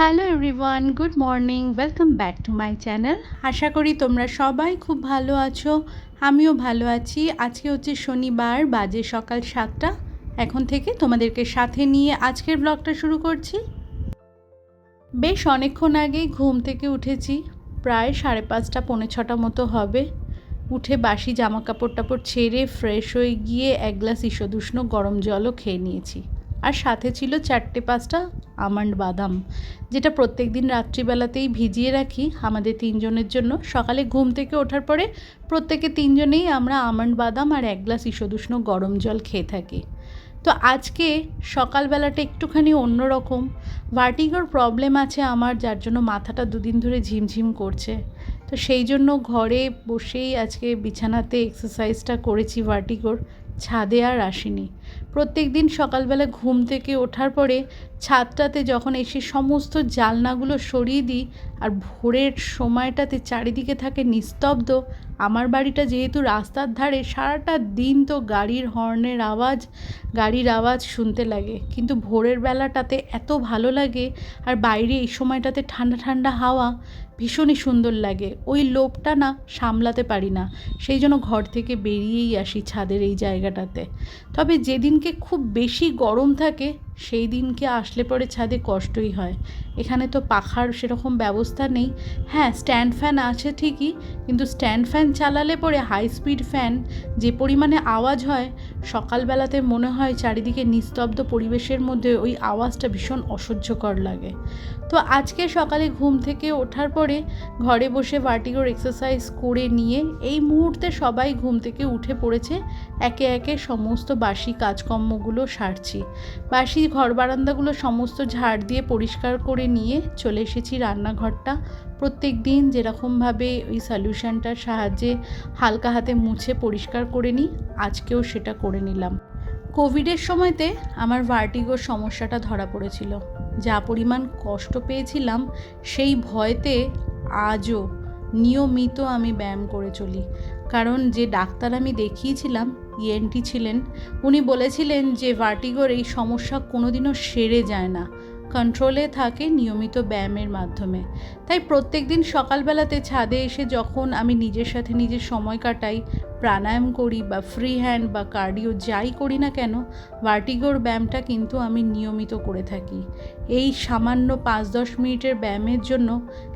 Hello everyone good morning welcome back to my channel আশা করি তোমরা সবাই খুব ভালো আছো, আমিও ভালো আছি। আজকে হচ্ছে শনিবার, বাজে সকাল সাতটা। এখন থেকে তোমাদেরকে সাথে নিয়ে আজকের ব্লগটা শুরু করছি। বেশ অনেকক্ষণ আগেই ঘুম থেকে উঠেছি, প্রায় সাড়ে পাঁচটা, পৌনে ছটা মতো হবে। উঠে বাসি জামা কাপড় টাপড় ছেড়ে ফ্রেশ হয়ে গিয়ে এক গ্লাস ঈষদুষ্ণ গরম জলও খেয়ে নিয়েছি। আর সাথে ছিল চারটে পাঁচটা আমন্ড বাদাম, যেটা প্রত্যেক দিন রাত্রিবেলাতেই ভিজিয়ে রাখি আমাদের তিনজনের জন্য। সকালে ঘুম থেকে ওঠার পরে প্রত্যেকে তিনজনেই আমরা আমন্ড বাদাম আর এক গ্লাস ঈষদুষ্ণ গরম জল খেয়ে থাকি। তো আজকে সকালবেলাটা একটুখানি অন্যরকম। ভার্টিগোর প্রবলেম আছে আমার, যার জন্য মাথাটা দুদিন ধরে ঝিমঝিম করছে। তো সেই জন্য ঘরে বসেই আজকে বিছানাতে এক্সারসাইজটা করেছি ভার্টিগোর, ছাদে আর আসিনি। প্রত্যেক দিন সকালবেলা ঘুম থেকে ওঠার পরে ছাদটাতে যখন এসে সমস্ত জালনাগুলো সরিয়ে দিই আর ভোরের সময়টাতে চারিদিকে থাকে নিস্তব্ধ, আমার বাড়িটা যেহেতু রাস্তার ধারে, সারাটা দিন তো গাড়ির হর্নের আওয়াজ, গাড়ির আওয়াজ শুনতে লাগে। কিন্তু ভোরের বেলাটাতে এত ভালো লাগে আর বাইরে এই সময়টাতে ঠান্ডা ঠান্ডা হাওয়া ভীষণই সুন্দর লাগে। ওই লোভটা না সামলাতে পারি না। সেই জন্য ঘর থেকে বেরিয়েই আসি ছাদের এই জায়গাটাতে। তবে যেদিনকে খুব বেশি গরম থাকে সেই দিনকে আসলে পরে ছাদে কষ্টই হয়। এখানে তো পাখার সেরকম ব্যবস্থা নেই। হ্যাঁ স্ট্যান্ড ফ্যান আছে ঠিকই, কিন্তু স্ট্যান্ড ফ্যান চালালে পরে হাই স্পিড ফ্যান যে পরিমাণে আওয়াজ হয়, সকালবেলাতে মনে হয় চারিদিকে নিস্তব্ধ পরিবেশের মধ্যে ওই আওয়াজটা ভীষণ অসহ্যকর লাগে। তো আজকে সকালে ঘুম থেকে ওঠার পরে ঘরে বসে ভার্টিগোর এক্সারসাইজ করে নিয়ে এই মুহূর্তে সবাই ঘুম থেকে উঠে পড়েছে। একে একে সমস্ত বাসি কাজকর্মগুলো সারছি। বাসি ঘর বারান্দাগুলো সমস্ত ঝাড় দিয়ে পরিষ্কার করে নিয়ে চলে এসেছি রান্নাঘরটা। প্রত্যেক দিন যেরকমভাবে ওই সলিউশনটার সাহায্যে হালকা হাতে মুছে পরিষ্কার করে নিই, আজকেও সেটা করে নিলাম। কোভিডের সময়তে আমার ভার্টিগোর সমস্যাটা ধরা পড়েছিল। যা পরিমাণ কষ্ট পেয়েছিলাম, সেই ভয়তে আজও নিয়মিত আমি ব্যায়াম করে চলি। কারণ যে ডাক্তার আমি দেখিয়েছিলাম ইএনটি ছিলেন, উনি বলেছিলেন যে ভার্টিগোর এই সমস্যা কোনোদিনও সেরে যায় না। কন্ট্রোলে থাকে নিয়মিত ব্যায়ামের মাধ্যমে। তাই প্রত্যেক দিন সকালবেলাতে ছাদে এসে যখন আমি নিজের সাথে নিজের সময় কাটাই প্রাণায়াম করি বা ফ্রি হ্যান্ড বা কার্ডিও যাই করি না কেন ভার্টিগোর ব্যায়ামটা কিন্তু আমি নিয়মিত করে থাকি। এই সামান্য পাঁচ দশ মিনিটের ব্যায়ামের জন্য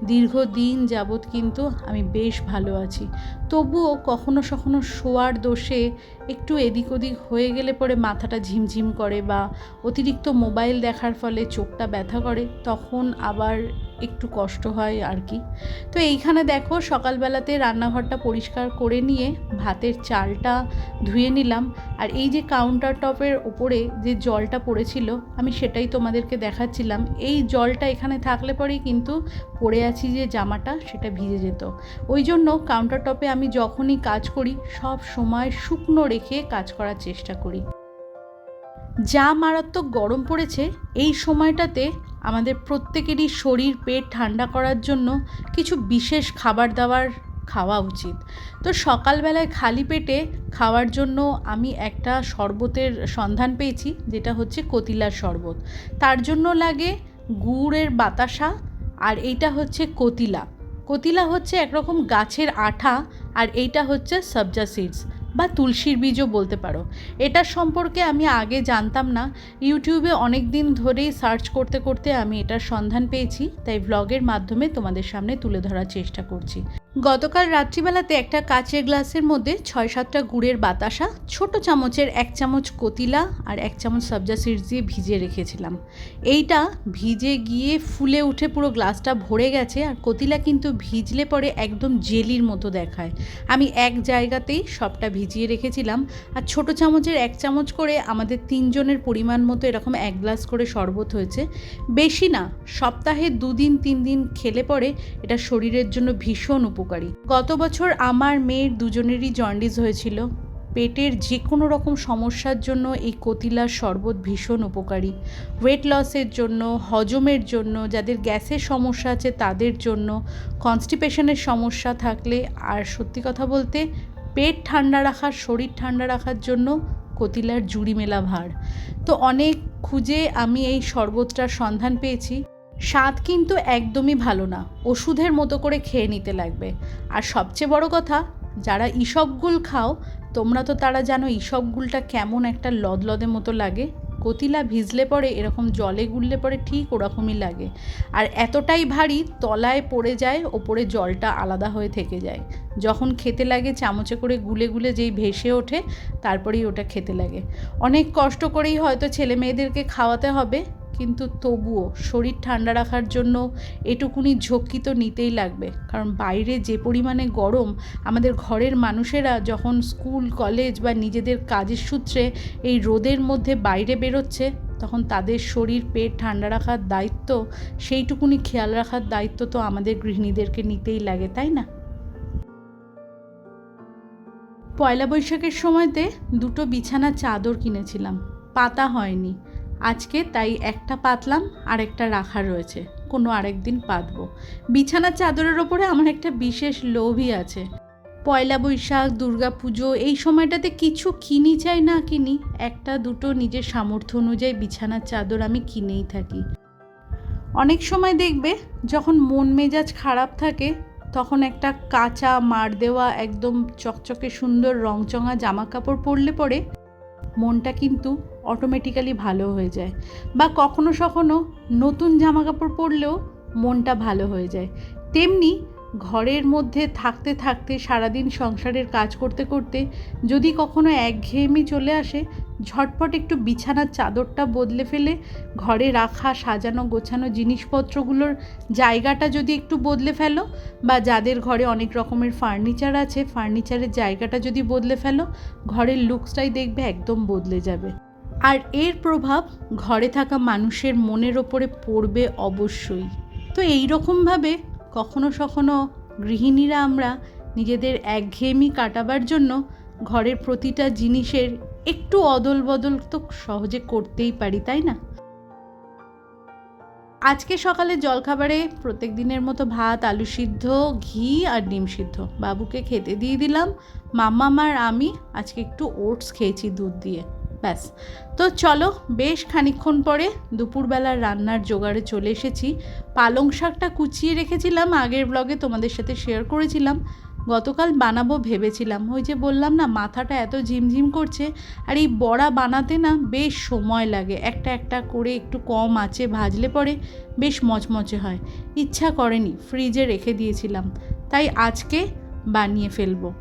দীর্ঘদিন যাবৎ কিন্তু আমি বেশ ভালো আছি। তবুও কখনো সখনো শোয়ার দোষে একটু এদিক ওদিক হয়ে গেলে পরে মাথাটা ঝিমঝিম করে বা অতিরিক্ত মোবাইল দেখার ফলে চোখটা ব্যথা করে, তখন আবার একটু কষ্ট হয় আর কি। তো এইখানে দেখো সকালবেলাতে রান্নাঘরটা পরিষ্কার করে নিয়ে ভাতের চালটা ধুয়ে নিলাম। আর এই যে কাউন্টার টপের ওপরে যে জলটা পড়েছিল, আমি সেটাই তোমাদেরকে দেখাচ্ছিলাম। এই জলটা এখানে থাকলে পরেই কিন্তু পড়ে আছি যে জামাটা, সেটা ভিজে যেত। ওই জন্য কাউন্টার টপে আমি যখনই কাজ করি, সব সময় শুকনো রেখে কাজ করার চেষ্টা করি। যা মারাত্মক গরম পড়েছে, এই সময়টাতে আমাদের প্রত্যেকেরই শরীর, পেট ঠান্ডা করার জন্য কিছু বিশেষ খাবার দাবার খাওয়া উচিত। তো সকালবেলায় খালি পেটে খাওয়ার জন্য আমি একটা শরবতের সন্ধান পেয়েছি, যেটা হচ্ছে কতিলার শরবত। তার জন্য লাগে গুড়ের বাতাসা আর এইটা হচ্ছে কতিলা। কতিলা হচ্ছে একরকম গাছের আঠা আর এইটা হচ্ছে সবজা সিডস। বা তুলসীর বীজও বলতে পারো। এটার সম্পর্কে আমি আগে জানতাম না। ইউটিউবে অনেক দিন ধরেই সার্চ করতে করতে আমি এটার সন্ধান পেয়েছি। তাই ব্লগের মাধ্যমে তোমাদের সামনে তুলে ধরার চেষ্টা করছি। গতকাল রাত্রিবেলাতে একটা কাচের গ্লাসের মধ্যে ছয় সাতটা গুড়ের বাতাসা, ছোট চামচের এক চামচ কতিলা আর এক চামচ সবজা সিডস দিয়ে ভিজিয়ে রেখেছিলাম। এইটা ভিজে গিয়ে ফুলে উঠে পুরো গ্লাসটা ভরে গেছে আর কতিলা কিন্তু ভিজলে পরে একদম জেলির মতো দেখায়। আমি এক জায়গাতেই সবটা ভিজিয়ে রেখেছিলাম আর ছোট চামচের এক চামচ করে আমাদের তিনজনের পরিমাণ মতো এরকম এক গ্লাস করে শরবত হয়েছে। বেশি না, সপ্তাহে দুদিন তিন দিন খেলে পরে এটা শরীরের জন্য ভীষণ উপকারী। গত বছর আমার মেয়ের দুজনেরই জন্ডিস হয়েছিল। পেটের যে কোনো রকম সমস্যার জন্য এই কতিলার শরবত ভীষণ উপকারী। ওয়েট লসের জন্য, হজমের জন্য, যাদের গ্যাসের সমস্যা আছে তাদের জন্য কনস্টিপেশনের সমস্যা থাকলে, আর সত্যি কথা বলতে, পেট ঠান্ডা রাখার, শরীর ঠান্ডা রাখার জন্য কতিলার জুড়ি মেলা ভার। তো অনেক খুঁজে আমি এই শরবতটার সন্ধান পেয়েছি। স্বাদ কিন্তু একদমই ভালো না। ওষুধের মতো করে খেয়ে নিতে লাগবে। আর সবচেয়ে বড় কথা, যারা ইসবগুল খাও, তোমরা তো তারা জানো ইসবগুলটা কেমন একটা লদলদে মতো লাগে। কতিলা ভিজলে পরে, এরকম জলে গুললে পরে ঠিক ওরকমই লাগে। আর এতটাই ভারী, তলায় পড়ে যায়, ওপরে জলটা আলাদা হয়ে থেকে যায়। যখন খেতে লাগে, চামচে করে গুলে গুলে যেই ভেসে ওঠে, তারপরেই ওটা খেতে লাগে। অনেক কষ্ট করেই হয়তো ছেলে মেয়েদেরকে খাওয়াতে হবে। কিন্তু তবুও শরীর ঠান্ডা রাখার জন্য এটুকুনি ঝক্কি তো নিতেই লাগবে। কারণ বাইরে যে পরিমাণে গরম আমাদের ঘরের মানুষেরা যখন স্কুল, কলেজ বা নিজেদের কাজের সূত্রে এই রোদের মধ্যে বাইরে বেরোচ্ছে, তখন তাদের শরীর, পেট ঠান্ডা রাখার দায়িত্ব, সেইটুকুনি খেয়াল রাখার দায়িত্ব তো আমাদের গৃহিণীদেরকে নিতেই লাগে, তাই না? পয়লা বৈশাখের সময়তে দুটো বিছানা চাদর কিনেছিলাম। পাতা হয়নি। আজকে তাই একটা পাতলাম আর একটা রাখা রয়েছে। কোনো আরেক দিন পাতবো। বিছানার চাদরের ওপরে আমার একটা বিশেষ লোভই আছে। পয়লা বৈশাখ দুর্গা পুজো এই সময়টাতে কিছু কিনি চাই না কিনি, একটা দুটো নিজের সামর্থ্য অনুযায়ী বিছানার চাদর আমি কিনেই থাকি। অনেক সময় দেখবে, যখন মন মেজাজ খারাপ থাকে, তখন একটা কাঁচা মার দেওয়া, একদম চকচকে সুন্দর রংচঙা জামা কাপড় পরলে পরে মনটা কিন্তু অটোমেটিক্যালি ভালো হয়ে যায়। বা কখনো সখনো নতুন জামা কাপড় পরলেও মনটা ভালো হয়ে যায়। তেমনি ঘরের মধ্যে থাকতে থাকতে, সারাদিন সংসারের কাজ করতে করতে যদি কখনো একঘেয়েমি চলে আসে, ঝটপট একটু বিছানার চাদরটা বদলে ফেলে ঘরে রাখা, সাজানো, গোছানো জিনিসপত্রগুলোর জায়গাটা যদি একটু বদলে ফেলো বা যাদের ঘরে অনেক রকমের ফার্নিচার আছে, ফার্নিচারের জায়গাটা যদি বদলে ফেলো, ঘরের লুকসটাই দেখবে একদম বদলে যাবে। আর এর প্রভাব ঘরে থাকা মানুষের মনের ওপরে পড়বে অবশ্যই। তো এই রকমভাবে কখনো সখনো গৃহিণীরা আমরা নিজেদের একঘেয়েমি কাটাবার জন্য ঘরের প্রতিটা জিনিসের একটু অদল বদল তো সহজে করতেই পারি, তাই না? আজকে সকালে জলখাবারে প্রত্যেক দিনের মতো ভাত, আলু সিদ্ধ, ঘি আর ডিম সিদ্ধ। বাবুকে খেতে দিয়ে দিলাম। মাম্মাম মার আমি আজকে একটু ওটস খেয়েছি দুধ দিয়ে। ব্যাস। তো চলো, বেশ খানিক্ষণ পরে দুপুরবেলার রান্নার জোগাড়ে চলে এসেছি। পালং শাকটা কুচিয়ে রেখেছিলাম, আগের ব্লগে তোমাদের সাথে শেয়ার করেছিলাম। গতকাল বানাবো ভেবেছিলাম। ওই যে বললাম না, মাথাটা এত ঝিমঝিম করছে, আর এই বড়া বানাতে না বেশ সময় লাগে। একটা একটা করে একটু কম আছে ভাজলে পরে বেশ মচমচে হয়। ইচ্ছা করেনি ফ্রিজে রেখে দিয়েছিলাম। তাই আজকে বানিয়ে ফেলব।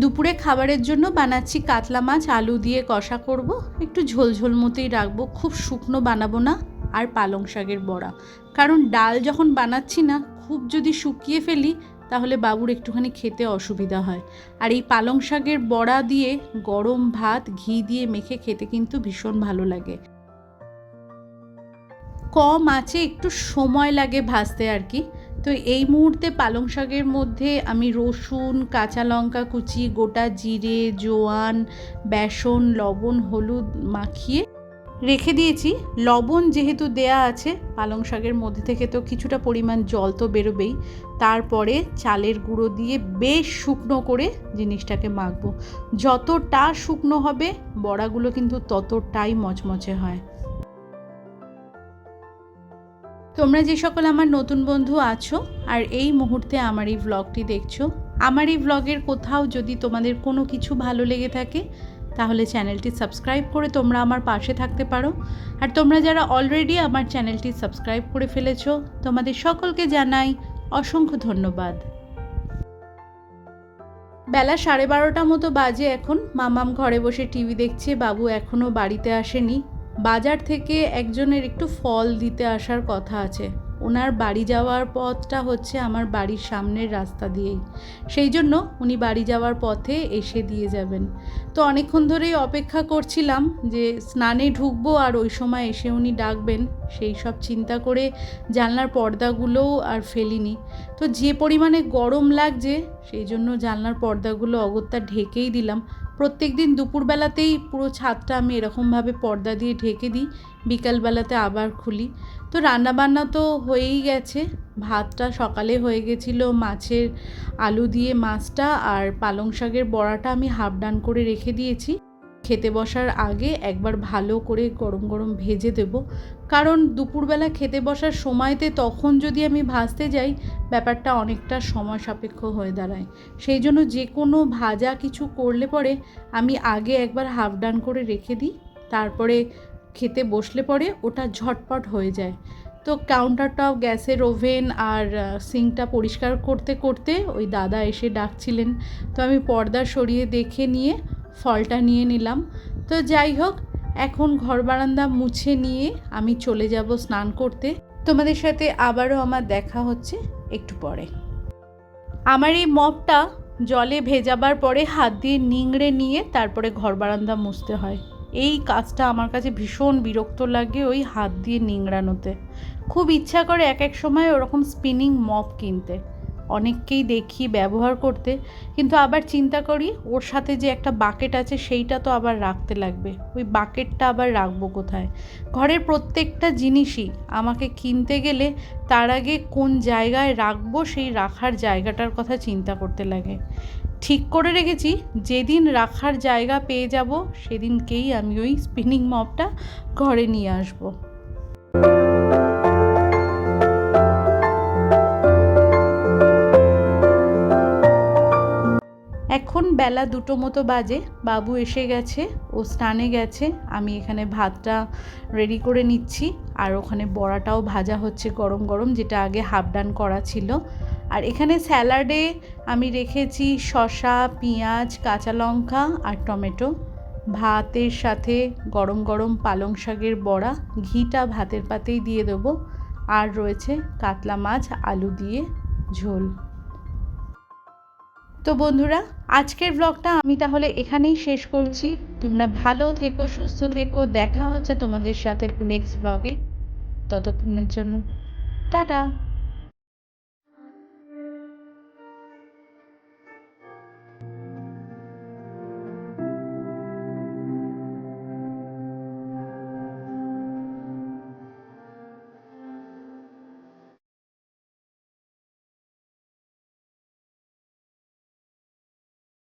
দুপুরে খাবারের জন্য বানাচ্ছি কাতলা মাছ, আলু দিয়ে কষা করব। একটু ঝোলঝোল মতোই রাখব। খুব শুকনো বানাবো না, আর পালং শাকের বড়া। কারণ ডাল যখন বানাচ্ছি না, খুব যদি শুকিয়ে ফেলি, তাহলে বাবুর একটুখানি খেতে অসুবিধা হয়। আর এই পালং শাকের বড়া দিয়ে গরম ভাত, ঘি দিয়ে মেখে খেতে কিন্তু ভীষণ ভালো লাগে। কম আছে, একটু সময় লাগে ভাজতে আর কি। তো এই মুহূর্তে পালং শাকের মধ্যে আমি রসুন, কাঁচা লঙ্কা কুচি, গোটা জিরে, জোয়ান, বেসন, লবণ, হলুদ মাখিয়ে রেখে দিয়েছি। লবণ যেহেতু দেয়া আছে, পালং শাকের মধ্যে থেকে তো কিছুটা পরিমাণ জল তো বেরোবেই। তারপরে চালের গুঁড়ো দিয়ে বেশ শুকনো করে জিনিসটাকে মাখবো। যতটা শুকনো হবে, বড়াগুলো কিন্তু ততটাই মচমচে হয়। তোমরা যে সকল আমার নতুন বন্ধু আছো আর এই মুহূর্তে আমার এই ভ্লগটি দেখছ, আমার এই ভ্লগের কোথাও যদি তোমাদের কোনো কিছু ভালো লেগে থাকে, তাহলে চ্যানেলটি সাবস্ক্রাইব করে তোমরা আমার পাশে থাকতে পারো। আর তোমরা যারা অলরেডি আমার চ্যানেলটি সাবস্ক্রাইব করে ফেলেছো, তোমাদের সকলকে জানাই অসংখ্য ধন্যবাদ। বেলা সাড়ে বারোটা মতো বাজে এখন, মামাম ঘরে বসে টিভি দেখছে, বাবু এখনও বাড়িতে আসেনি। বাজার থেকে একজনের একটু ফল দিতে আসার কথা আছে। ওনার বাড়ি যাওয়ার পথটা হচ্ছে আমার বাড়ির সামনের রাস্তা দিয়েই। সেই জন্য উনি বাড়ি যাওয়ার পথে এসে দিয়ে যাবেন। তো অনেকক্ষণ ধরেই অপেক্ষা করছিলাম যে স্নানে ঢুকবো আর ওই সময় এসে উনি ডাকবেন। সেই সব চিন্তা করে জানলার পর্দাগুলোও আর ফেলিনি। তো যে পরিমাণে গরম লাগছে, সেই জন্য জানলার পর্দাগুলো অগত্যা ঢেকেই দিলাম। প্রত্যেক দিন দুপুরবেলাতেই পুরো ছাদটা আমি এরকমভাবে পর্দা দিয়ে ঢেকে দিই, বিকালবেলাতে আবার খুলি। তো রান্নাবান্না তো হয়েই গেছে। ভাতটা সকালে হয়ে গেছিল মাছের আলু দিয়ে মাছটা আর পালং শাকের বড়াটা আমি হাফ ডান করে রেখে দিয়েছি। খেতে বসার আগে একবার ভালো করে গরম গরম ভেজে দেব। কারণ দুপুরবেলা খেতে বসার সময়তে তখন যদি আমি ভাজতে যাই, ব্যাপারটা অনেকটা সময় সাপেক্ষ হয়ে দাঁড়ায়। সেই জন্য যে কোনো ভাজা কিছু করলে পরে আমি আগে একবার হাফ ডান করে রেখে দিই, তারপরে খেতে বসলে পরে ওটা ঝটপট হয়ে যায়। তো কাউন্টার টপ গ্যাসের ওভেন আর সিঙ্কটা পরিষ্কার করতে করতে ওই দাদা এসে ডাকছিলেন। তো আমি পর্দা সরিয়ে দেখে নিয়ে ফলটা নিয়ে নিলাম। তো যাই হোক, এখন ঘর বারান্দা মুছে নিয়ে আমি চলে যাব স্নান করতে। তোমাদের সাথে আবারও আমার দেখা হচ্ছে একটু পরে। আমার এই মপটা জলে ভেজাবার পরে হাত দিয়ে নিংড়ে নিয়ে তারপরে ঘর বারান্দা মুছতে হয়। এই কাজটা আমার কাছে ভীষণ বিরক্ত লাগে ওই হাত দিয়ে নিংড়ানোতে। খুব ইচ্ছা করে এক এক সময় ওরকম স্পিনিং মপ কিনতে। অনেককেই দেখি ব্যবহার করতে, কিন্তু আবার চিন্তা করি ওর সাথে যে একটা বাকেট আছে সেইটা তো আবার রাখতে লাগবে। ওই বাকেটটা আবার রাখব কোথায়? ঘরের প্রত্যেকটা জিনিসই আমাকে কিনতে গেলে তার আগে কোন জায়গায় রাখব সেই রাখার জায়গাটার কথা চিন্তা করতে লাগে। ঠিক করে রেখেছি, যেদিন রাখার জায়গা পেয়ে যাব সেদিনকেই আমি ওই স্পিনিং মপটা ঘরে নিয়ে আসব। এখন বেলা দুটো মতো বাজে। বাবু এসে গেছে, ও স্নানে গেছে। আমি এখানে ভাতটা রেডি করে নিচ্ছি। আর ওখানে বড়াটাও ভাজা হচ্ছে গরম গরম, যেটা আগে হাফ ডান করা ছিল। আর এখানে স্যালাডে আমি রেখেছি শসা, পেঁয়াজ, কাঁচা লঙ্কা আর টমেটো। ভাতের সাথে গরম গরম পালং শাকের বড়া, ঘিটা ভাতের পাতেই দিয়ে দেবো। আর রয়েছে কাতলা মাছ, আলু দিয়ে ঝোল। তো বন্ধুরা, আজকের ব্লগটা আমি তাহলে এখানেই শেষ করছি। তোমরা ভালো থেকো, সুস্থ থেকো, দেখা হচ্ছে তোমাদের সাথে নেক্সট ব্লগে ততক্ষণের জন্য, টাটা।